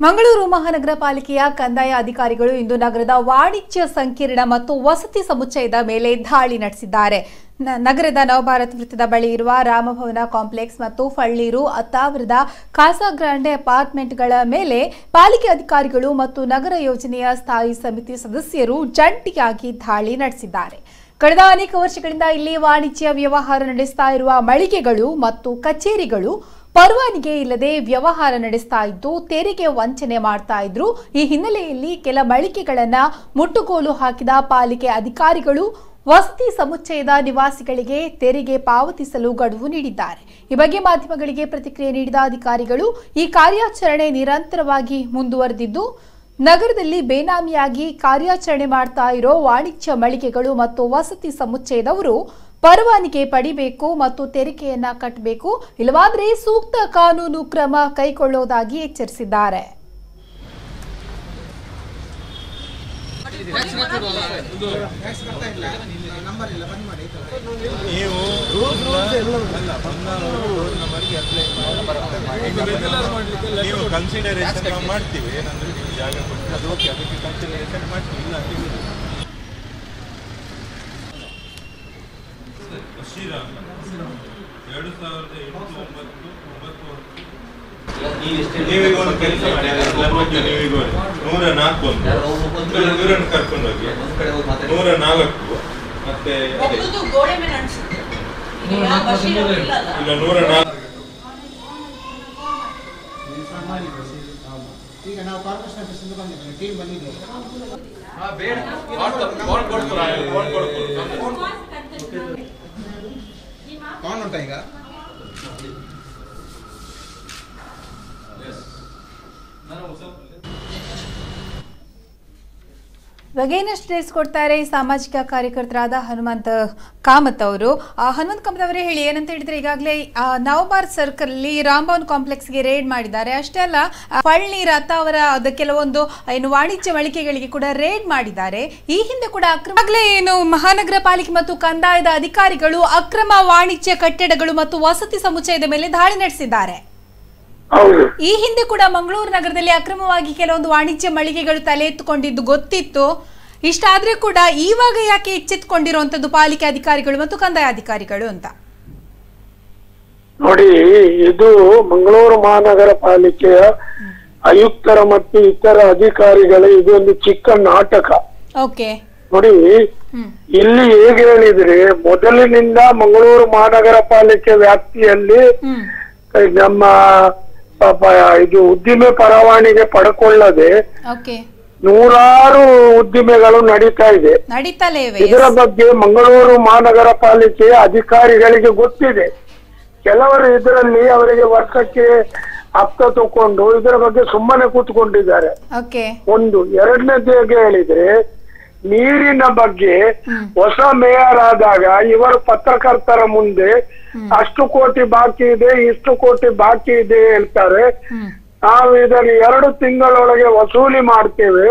ಮಂಗಳೂರು ಮಹಾನಗರ ಪಾಲಿಕೆಯ ಕಂದಾಯ ಅಧಿಕಾರಿಗಳು ಇಂದು ನಗರದ ವಾಣಿಜ್ಯ ಸಂಕೀರ್ಣ ಮತ್ತು ವಸತಿ ಸಮುಚ್ಚಯದ ಮೇಲೆ ದಾಳಿ ನಡೆಸಿದ್ದಾರೆ. ನಗರದ ನವಭಾರತ್ ವೃತ್ತದ ಬಳಿ ಇರುವ ರಾಮಭವನ ಕಾಂಪ್ಲೆಕ್ಸ್ ಮತ್ತು ಫಳ್ಳೀರು ಅತ್ತಾವರದ ಕಾಸಾಗ್ರಾಂಡೆ ಅಪಾರ್ಟ್ಮೆಂಟ್ಗಳ ಮೇಲೆ ಪಾಲಿಕೆ ಅಧಿಕಾರಿಗಳು ಮತ್ತು ನಗರ ಯೋಜನೆಯ ಸ್ಥಾಯಿ ಸಮಿತಿ ಸದಸ್ಯರು ಜಂಟಿಯಾಗಿ ದಾಳಿ ನಡೆಸಿದ್ದಾರೆ. ಕಳೆದ ಅನೇಕ ವರ್ಷಗಳಿಂದ ಇಲ್ಲಿ ವಾಣಿಜ್ಯ ವ್ಯವಹಾರ ನಡೆಸ್ತಾ ಇರುವ ಮಳಿಗೆಗಳು ಮತ್ತು ಕಚೇರಿಗಳು ಪರವಾನಗಿ ಇಲ್ಲದೆ ವ್ಯವಹಾರ ನಡೆಸ್ತಾ ಇದ್ದು, ತೆರಿಗೆ ವಂಚನೆ ಮಾಡ್ತಾ ಇದ್ರು. ಈ ಹಿನ್ನೆಲೆಯಲ್ಲಿ ಕೆಲ ಮಳಿಕೆಗಳನ್ನ ಮುಟ್ಟುಗೋಲು ಹಾಕಿದ ಪಾಲಿಕೆ ಅಧಿಕಾರಿಗಳು ವಸತಿ ಸಮುಚ್ಚಯದ ನಿವಾಸಿಗಳಿಗೆ ತೆರಿಗೆ ಪಾವತಿಸಲು ಗಡುವು ನೀಡಿದ್ದಾರೆ. ಈ ಬಗ್ಗೆ ಮಾಧ್ಯಮಗಳಿಗೆ ಪ್ರತಿಕ್ರಿಯೆ ನೀಡಿದ ಅಧಿಕಾರಿಗಳು, ಈ ಕಾರ್ಯಾಚರಣೆ ನಿರಂತರವಾಗಿ ಮುಂದುವರೆದಿದ್ದು, ನಗರದಲ್ಲಿ ಬೇನಾಮಿಯಾಗಿ ಕಾರ್ಯಾಚರಣೆ ಮಾಡ್ತಾ ಇರೋ ವಾಣಿಜ್ಯ ಮಳಿಗೆಗಳು ಮತ್ತು ವಸತಿ ಸಮುಚ್ಚಯದವರು ಪರವಾನಗಿ ಪಡಿಬೇಕು ಮತ್ತು ತೆರಿಗೆಯನ್ನ ಕಟ್ಟಬೇಕು ಇಲ್ಲವಾದರೆ ಸೂಕ್ತ ಕಾನೂನು ಕ್ರಮ ಕೈಗೊಳ್ಳುವುದಾಗಿ ಎಚ್ಚರಿಸಿದ್ದಾರೆ. ನೀವು ಕನ್ಸಿಡರೇಷನ್ ಮಾಡ್ತೀವಿ. ಏನಂದ್ರೆ ನೀವು ಜಾಗ ಕೊಟ್ಟು ಅದು ಓಕೆ, ಅದಕ್ಕೆ ಕನ್ಸಿಡರೇಷನ್ ಮಾಡ್ತೀವಿ. ಇಲ್ಲ ಅಂತ ಇಲ್ಲ. ಶ್ರೀರಾಮ್ ಎರಡು ಸಾವಿರದ ಎಂಟು ಒಂಬತ್ತು ಒಂಬತ್ತು ನೀವೀಗ ಒಂದು ಕೆಲಸ ಮಾಡಿ ನೂರ ನಾಲ್ಕು ಒಂದು ಇವರನ್ನು ಕರ್ಕೊಂಡು ಹೋಗಿ ನೂರ ನಾಲ್ಕು ಮತ್ತೆ? ಇಲ್ಲ ನೂರ ನಾಲ್ಕು ಈಗ ನಾವು ಕಾರ್ಪೊರೇಷನ್ ಆಫೀಸಿಂದ ಬಂದಿದ್ದೇವೆ ಟೀಮ್ ಬಂದಿದ್ದೇವೆ ఆన్ ಏನಷ್ಟು ತಿಳಿಸ್ಕೊಡ್ತಾರೆ ಸಾಮಾಜಿಕ ಕಾರ್ಯಕರ್ತರಾದ ಹನುಮಂತ ಕಾಮತ್ ಅವರು? ಆ, ಹನುಮಂತ ಕಾಮತ್ ಅವರೇ ಹೇಳಿ ಏನಂತ ಹೇಳಿದ್ರೆ ಈಗಾಗಲೇ ನವಬಾರ್ ಸರ್ಕಲ್ ಅಲ್ಲಿ ಕಾಂಪ್ಲೆಕ್ಸ್ಗೆ ರೇಡ್ ಮಾಡಿದ್ದಾರೆ. ಅಷ್ಟೇ ಅಲ್ಲ ಪಳ್ಳಿ ರಥ ಅವರ ಕೆಲವೊಂದು ಏನು ವಾಣಿಜ್ಯ ಮಳಿಗೆಗಳಿಗೆ ಕೂಡ ರೇಡ್ ಮಾಡಿದ್ದಾರೆ. ಈ ಹಿಂದೆ ಕೂಡ ಅಕ್ರಮ ಆಗ್ಲೇ ಏನು ಮಹಾನಗರ ಪಾಲಿಕೆ ಮತ್ತು ಕಂದಾಯದ ಅಧಿಕಾರಿಗಳು ಅಕ್ರಮ ವಾಣಿಜ್ಯ ಕಟ್ಟಡಗಳು ಮತ್ತು ವಸತಿ ಸಮುಚ್ಚಯದ ಮೇಲೆ ದಾಳಿ ನಡೆಸಿದ್ದಾರೆ. ಈ ಹಿಂದೆ ಕೂಡ ಮಂಗಳೂರು ನಗರದಲ್ಲಿ ಅಕ್ರಮವಾಗಿ ಕೆಲವೊಂದು ವಾಣಿಜ್ಯ ಮಳಿಗೆಗಳು ತಲೆ ಎತ್ತುಕೊಂಡಿದ್ದು ಗೊತ್ತಿತ್ತು. ಇಷ್ಟಾದ್ರೆ ಕೂಡ ಈವಾಗ ಯಾಕೆ ಎಚ್ಚೆತ್ಕೊಂಡಿರುವಂತದ್ದು ಪಾಲಿಕೆ ಅಧಿಕಾರಿಗಳು ಮತ್ತು ಕಂದಾಯ ಅಧಿಕಾರಿಗಳು ಅಂತ? ನೋಡಿ ಇದು ಮಂಗಳೂರು ಮಹಾನಗರ ಪಾಲಿಕೆಯ ಆಯುಕ್ತರ ಮತ್ತು ಇತರ ಅಧಿಕಾರಿಗಳ ಒಂದು ಚಿಕ್ಕ ನಾಟಕ. ಓಕೆ. ನೋಡಿ ಇಲ್ಲಿ ಹೇಗೆ ಹೇಳಿದ್ರೆ ಮೊದಲಿನಿಂದ ಮಂಗಳೂರು ಮಹಾನಗರ ಪಾಲಿಕೆ ವ್ಯಾಪ್ತಿಯಲ್ಲಿ ನಮ್ಮ ಇದು ಉದ್ದಿಮೆ ಪರವಾನಿಗೆ ಪಡ್ಕೊಳ್ಳದೆ ನೂರಾರು ಉದ್ದಿಮೆಗಳು ನಡೀತಾ ಇದೆ. ಇದರ ಬಗ್ಗೆ ಮಂಗಳೂರು ಮಹಾನಗರ ಪಾಲಿಕೆ ಅಧಿಕಾರಿಗಳಿಗೆ ಗೊತ್ತಿದೆ. ಕೆಲವರು ಇದರಲ್ಲಿ ಅವರಿಗೆ ವರ್ಷಕ್ಕೆ ಅಪ್ತ ತಕೊಂಡು ಇದರ ಬಗ್ಗೆ ಸುಮ್ಮನೆ ಕೂತ್ಕೊಂಡಿದ್ದಾರೆ. ಒಂದು ಎರಡನೇ ಹೇಗೆ ಹೇಳಿದ್ರೆ ನೀರಿನ ಬಗ್ಗೆ ಹೊಸ ಮೇಯರ್ ಆದಾಗ ಇವರು ಪತ್ರಕರ್ತರ ಮುಂದೆ ಅಷ್ಟು ಕೋಟಿ ಬಾಕಿ ಇದೆ ಇಷ್ಟು ಕೋಟಿ ಬಾಕಿ ಇದೆ ಹೇಳ್ತಾರೆ. ನಾವು ಇದನ್ನು ಎರಡು ತಿಂಗಳೊಳಗೆ ವಸೂಲಿ ಮಾಡ್ತೇವೆ.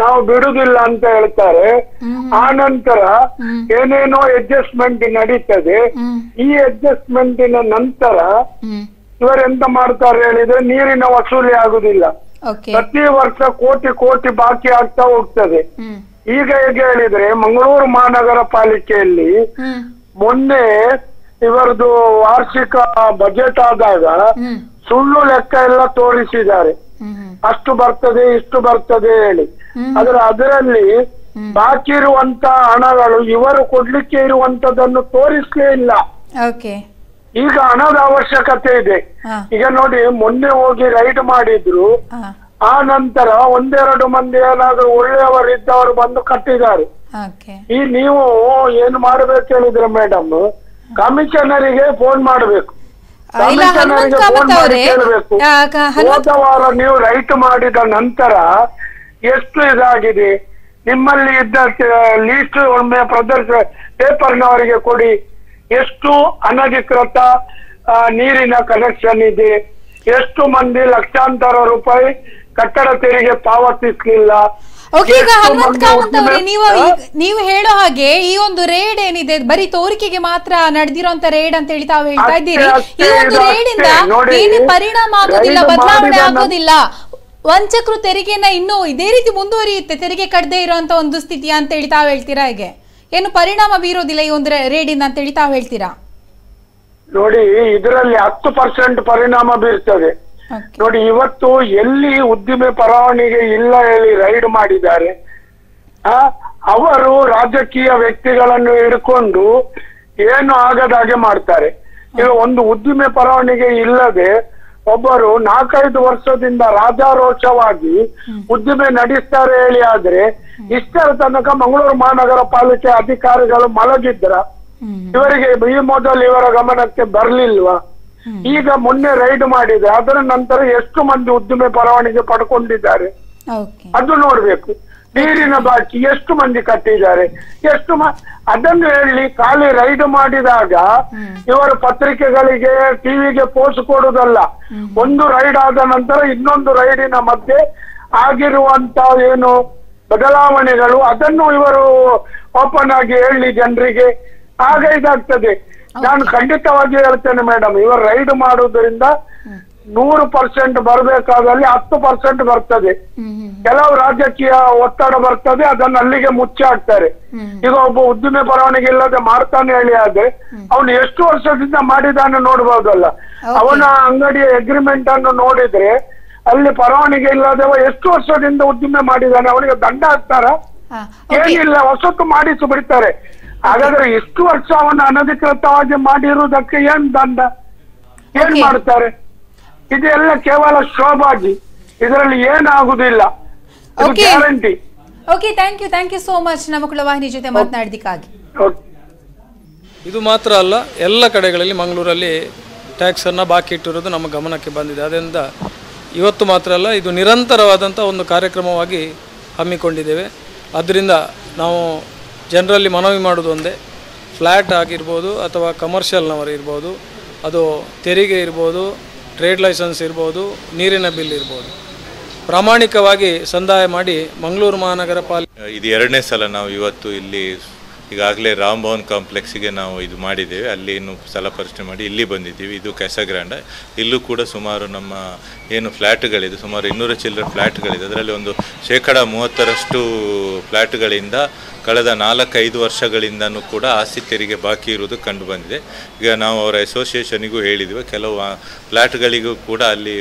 ನಾವು ಬಿಡುದಿಲ್ಲ ಅಂತ ಹೇಳ್ತಾರೆ. ಆ ನಂತರ ಏನೇನೋ ಅಡ್ಜಸ್ಟ್ಮೆಂಟ್ ನಡೀತದೆ. ಈ ಅಡ್ಜಸ್ಟ್ಮೆಂಟಿನ ನಂತರ ಇವರೆಂತ ಮಾಡ್ತಾರೆ ಹೇಳಿದ್ರೆ ನೀರಿನ ವಸೂಲಿ ಆಗುದಿಲ್ಲ. ಪ್ರತಿ ವರ್ಷ ಕೋಟಿ ಕೋಟಿ ಬಾಕಿ ಆಗ್ತಾ ಹೋಗ್ತದೆ. ಈಗ ಹೇಗೆ ಹೇಳಿದ್ರೆ ಮಂಗಳೂರು ಮಹಾನಗರ ಪಾಲಿಕೆಯಲ್ಲಿ ಮೊನ್ನೆ ಇವರದು ವಾರ್ಷಿಕ ಬಜೆಟ್ ಆದಾಗ ಸುಳ್ಳು ಲೆಕ್ಕ ಎಲ್ಲ ತೋರಿಸಿದ್ದಾರೆ. ಅಷ್ಟು ಬರ್ತದೆ ಇಷ್ಟು ಬರ್ತದೆ ಹೇಳಿ. ಆದ್ರೆ ಅದರಲ್ಲಿ ಬಾಕಿ ಇರುವಂತ ಹಣಗಳು ಇವರು ಕೊಡ್ಲಿಕ್ಕೆ ಇರುವಂತದನ್ನು ತೋರಿಸ್ಲೇ ಇಲ್ಲ. ಈಗ ಹಣದ ಅವಶ್ಯಕತೆ ಇದೆ. ಈಗ ನೋಡಿ ಮೊನ್ನೆ ಹೋಗಿ ರೈಡ್ ಮಾಡಿದ್ರು. ಆ ನಂತರ ಒಂದೆರಡು ಮಂದಿ ಏನಾದ್ರು ಒಳ್ಳೆಯವರಿದ್ದವರು ಬಂದು ಕಟ್ಟಿದ್ದಾರೆ. ಈ ನೀವು ಏನು ಮಾಡ್ಬೇಕು ಹೇಳಿದ್ರೆ ಮೇಡಮ್ ಕಮಿಷನರಿಗೆ ಫೋನ್ ಮಾಡ್ಬೇಕು. ಹೋದ ವಾರ ನೀವು ರೈಟ್ ಮಾಡಿದ ನಂತರ ಎಷ್ಟು ಇದಾಗಿದೆ? ನಿಮ್ಮಲ್ಲಿ ಇದ್ದ ಲೀಸ್ಟ್ ಒಮ್ಮೆ ಪ್ರದರ್ಶ ಪೇಪರ್ನವರಿಗೆ ಕೊಡಿ. ಎಷ್ಟು ಅನಧಿಕೃತ ನೀರಿನ ಕನೆಕ್ಷನ್ ಇದೆ? ಎಷ್ಟು ಮಂದಿ ಲಕ್ಷಾಂತರ ರೂಪಾಯಿ ಕಟ್ಟಡ ತೆರಿಗೆ ಪಾವತಿಸ್ಲಿಲ್ಲ? ಓಕೆ ಈಗ ಹನುಮಂತ್ ಅವರೇ ನೀವು ನೀವು ಹೇಳೋ ಹಾಗೆ ಈ ಒಂದು ರೇಡ್ ಏನಿದೆ ಬರೀ ತೋರಿಕೆಗೆ ಮಾತ್ರ ನಡೆದಿರೋಂತ ರೇಡ್ ಅಂತ ಹೇಳಿ ತಾವು ಹೇಳ್ತಾ ಇದ್ದೀರಿ. ಈ ಒಂದು ರೇಡ್ ಇಂದ. ಏನೇ ಪರಿಣಾಮ ಆಗೋದಿಲ್ಲ ಬದಲಾವಣೆ ಆಗೋದಿಲ್ಲ. ವಂಚಕರು ತೆರಿಗೆನ ಇನ್ನೂ ಇದೇ ರೀತಿ ಮುಂದುವರಿಯುತ್ತೆ ತೆರಿಗೆ ಕಟ್ಟದೇ ಇರುವಂತ ಒಂದು ಸ್ಥಿತಿ ಅಂತ ಹೇಳಿ ತಾವು ಹೇಳ್ತೀರಾ ಹೇಗೆ? ಏನು ಪರಿಣಾಮ ಬೀರೋದಿಲ್ಲ ಈ ಒಂದು ರೇಡಿಂದ ಅಂತ ಹೇಳಿ ತಾವು ಹೇಳ್ತೀರಾ? ನೋಡಿ ಇದರಲ್ಲಿ ಹತ್ತು ಪರ್ಸೆಂಟ್ ಪರಿಣಾಮ ಬೀರ್ತದೆ. ನೋಡಿ ಇವತ್ತು ಎಲ್ಲಿ ಉದ್ದಿಮೆ ಪರವಾನಿಗೆ ಇಲ್ಲ ಹೇಳಿ ರೈಡ್ ಮಾಡಿದ್ದಾರೆ ಆ ಅವರು ರಾಜಕೀಯ ವ್ಯಕ್ತಿಗಳನ್ನು ಹಿಡ್ಕೊಂಡು ಏನು ಆಗದಾಗೆ ಮಾಡ್ತಾರೆ. ಈಗ ಒಂದು ಉದ್ದಿಮೆ ಪರವಾನಿಗೆ ಇಲ್ಲದೆ ಒಬ್ಬರು ನಾಲ್ಕೈದು ವರ್ಷದಿಂದ ರಾಜಾರೋಷವಾಗಿ ಉದ್ದಿಮೆ ನಡೆಸ್ತಾರೆ ಹೇಳಿ ಆದ್ರೆ ಇಷ್ಟರ ತನಕ ಮಂಗಳೂರು ಮಹಾನಗರ ಪಾಲಿಕೆ ಅಧಿಕಾರಿಗಳು ಮಲಗಿದ್ರ? ಇವರಿಗೆ ಈ ಮೊದಲು ಇವರ ಗಮನಕ್ಕೆ ಬರ್ಲಿಲ್ವಾ? ಈಗ ಮೊನ್ನೆ ರೈಡ್ ಮಾಡಿದೆ ಅದರ ನಂತರ ಎಷ್ಟು ಮಂದಿ ಉದ್ದಿಮೆ ಪರವಾನಿಗೆ ಪಡ್ಕೊಂಡಿದ್ದಾರೆ? ಅದು ನೋಡ್ಬೇಕು. ನೀರಿನ ಬಾಕಿ ಎಷ್ಟು ಮಂದಿ ಕಟ್ಟಿದ್ದಾರೆ? ಎಷ್ಟು ಅದನ್ನು ಹೇಳಿ ಖಾಲಿ ರೈಡ್ ಮಾಡಿದಾಗ ಇವರು ಪತ್ರಿಕೆಗಳಿಗೆ ಟಿವಿಗೆ ಪೋಸ್ಟ್ ಕೊಡುವುದಲ್ಲ. ಒಂದು ರೈಡ್ ಆದ ನಂತರ ಇನ್ನೊಂದು ರೈಡಿನ ಮಧ್ಯೆ ಆಗಿರುವಂತ ಏನು ಬದಲಾವಣೆಗಳು ಅದನ್ನು ಇವರು ಓಪನ್ ಆಗಿ ಹೇಳಿ ಜನರಿಗೆ ಆಗ ಇದಾಗ್ತದೆ. ನಾನು ಖಂಡಿತವಾಗಿ ಹೇಳ್ತೇನೆ ಮೇಡಮ್ ಇವರು ರೈಡ್ ಮಾಡುವುದರಿಂದ ನೂರು ಪರ್ಸೆಂಟ್ ಬರಬೇಕಾದಲ್ಲಿ ಹತ್ತು ಪರ್ಸೆಂಟ್ ಬರ್ತದೆ. ಕೆಲವು ರಾಜಕೀಯ ಒತ್ತಡ ಬರ್ತದೆ ಅದನ್ನ ಅಲ್ಲಿಗೆ ಮುಚ್ಚಿ ಹಾಕ್ತಾರೆ. ಈಗ ಒಬ್ಬ ಉದ್ದಿಮೆ ಬರವಣಿಗೆ ಇಲ್ಲದೆ ಮಾಡ್ತಾನೆ ಹೇಳಿ ಆದ್ರೆ ಅವನು ಎಷ್ಟು ವರ್ಷದಿಂದ ಮಾಡಿದಾನೆ ನೋಡ್ಬೋದಲ್ಲ. ಅವನ ಅಂಗಡಿಯ ಅಗ್ರಿಮೆಂಟ್ ಅನ್ನು ನೋಡಿದ್ರೆ ಅಲ್ಲಿ ಪರವಾನಿಗೆ ಇಲ್ಲದೆ ಎಷ್ಟು ವರ್ಷದಿಂದ ಉದ್ದಿಮೆ ಮಾಡಿದಾನೆ ಅವನಿಗೆ ದಂಡ ಹಾಕ್ತಾರ? ಏನಿಲ್ಲ ಹೊಸತು ಮಾಡಿಸಿ ಬಿಡ್ತಾರೆ. ಹಾಗಾದ್ರೆ ಎಷ್ಟು ವರ್ಷ ಅವನ್ನ ಅನಧಿಕೃತವಾಗಿ ಮಾಡಿರುವುದಕ್ಕೆ ಏನ್ ದಂಡ? ಏನ್. ಮಾಡ್ತಾರೆ? ಇದೆಲ್ಲ ಕೇವಲ ಶೋಭಾಗಿ ಇದರಲ್ಲಿ ಏನಾಗುದಿಲ್ಲ ಇದು guarantee okay thank you thank you so much ನಮಕುಳ ವಾಹಿನಿ ಜೊತೆ ಮಾತನಾಡಿದಕ್ಕಾಗಿ ಇದು ಮಾತ್ರ ಅಲ್ಲ ಎಲ್ಲ ಕಡೆಗಳಲ್ಲಿ ಮಂಗಳೂರಲ್ಲಿ ಟ್ಯಾಕ್ಸನ್ನು ಬಾಕಿ ಇಟ್ಟಿರೋದು ನಮ್ಮ ಗಮನಕ್ಕೆ ಬಂದಿದೆ. ಅದರಿಂದ ಇವತ್ತು ಮಾತ್ರ ಅಲ್ಲ ಇದು ನಿರಂತರವಾದಂಥ ಒಂದು ಕಾರ್ಯಕ್ರಮವಾಗಿ ಹಮ್ಮಿಕೊಂಡಿದ್ದೇವೆ. ಅದರಿಂದ ನಾವು ಜನರಲ್ಲಿ ಮನವಿ ಮಾಡೋದು ಒಂದೇ. ಫ್ಲ್ಯಾಟ್ ಆಗಿರ್ಬೋದು ಅಥವಾ ಕಮರ್ಷಿಯಲ್ನವರು ಇರ್ಬೋದು, ಅದು ತೆರಿಗೆ ಇರ್ಬೋದು ಟ್ರೇಡ್ ಲೈಸೆನ್ಸ್ ಇರ್ಬೋದು, ನೀರಿನ ಬಿಲ್ ಇರ್ಬೋದು. ಪ್ರಾಮಾಣಿಕವಾಗಿ ಸಂದಾಯ ಮಾಡಿ ಮಂಗಳೂರು ಮಹಾನಗರ ಪಾಲಿಕೆ ಇದು ಎರಡನೇ ಸಲ ನಾವು ಇವತ್ತು ಇಲ್ಲಿ ಈಗಾಗಲೇ ರಾಮ್ಭವನ್ ಕಾಂಪ್ಲೆಕ್ಸಿಗೆ ನಾವು ಇದು ಮಾಡಿದ್ದೇವೆ. ಅಲ್ಲಿ ಇನ್ನು ಸ್ಥಳ ಪರಿಚಯ ಮಾಡಿ ಇಲ್ಲಿ ಬಂದಿದ್ದೀವಿ. ಇದು ಕೆಸಗ್ರಾಂಡ ಇಲ್ಲೂ ಕೂಡ ಸುಮಾರು ನಮ್ಮ ಏನು ಫ್ಲ್ಯಾಟ್ಗಳಿದೆ ಸುಮಾರು ಇನ್ನೂರ ಚಿಲ್ಲರೆ ಫ್ಲ್ಯಾಟ್ಗಳಿದೆ ಅದರಲ್ಲಿ ಒಂದು ಶೇಕಡ ಮೂವತ್ತರಷ್ಟು ಫ್ಲ್ಯಾಟ್ಗಳಿಂದ ಕಳೆದ ನಾಲ್ಕೈದು ವರ್ಷಗಳಿಂದನೂ ಕೂಡ ಆಸ್ತಿ ತೆರಿಗೆ ಬಾಕಿ ಇರುವುದು ಕಂಡು ಬಂದಿದೆ. ಈಗ ನಾವು ಅವರ ಅಸೋಸಿಯೇಷನಿಗೂ ಹೇಳಿದ್ವಿ ಕೆಲವು ಫ್ಲ್ಯಾಟ್ಗಳಿಗೂ ಕೂಡ ಅಲ್ಲಿ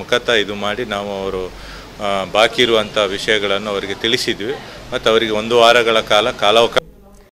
ಮುಖತಃ ಇದು ಮಾಡಿ ನಾವು ಅವರು ಬಾಕಿ ಇರುವಂಥ ವಿಷಯಗಳನ್ನು ಅವರಿಗೆ ತಿಳಿಸಿದ್ವಿ ಮತ್ತು ಅವರಿಗೆ ಒಂದು ವಾರಗಳ ಕಾಲ ಕಾಲಾವಕಾಶ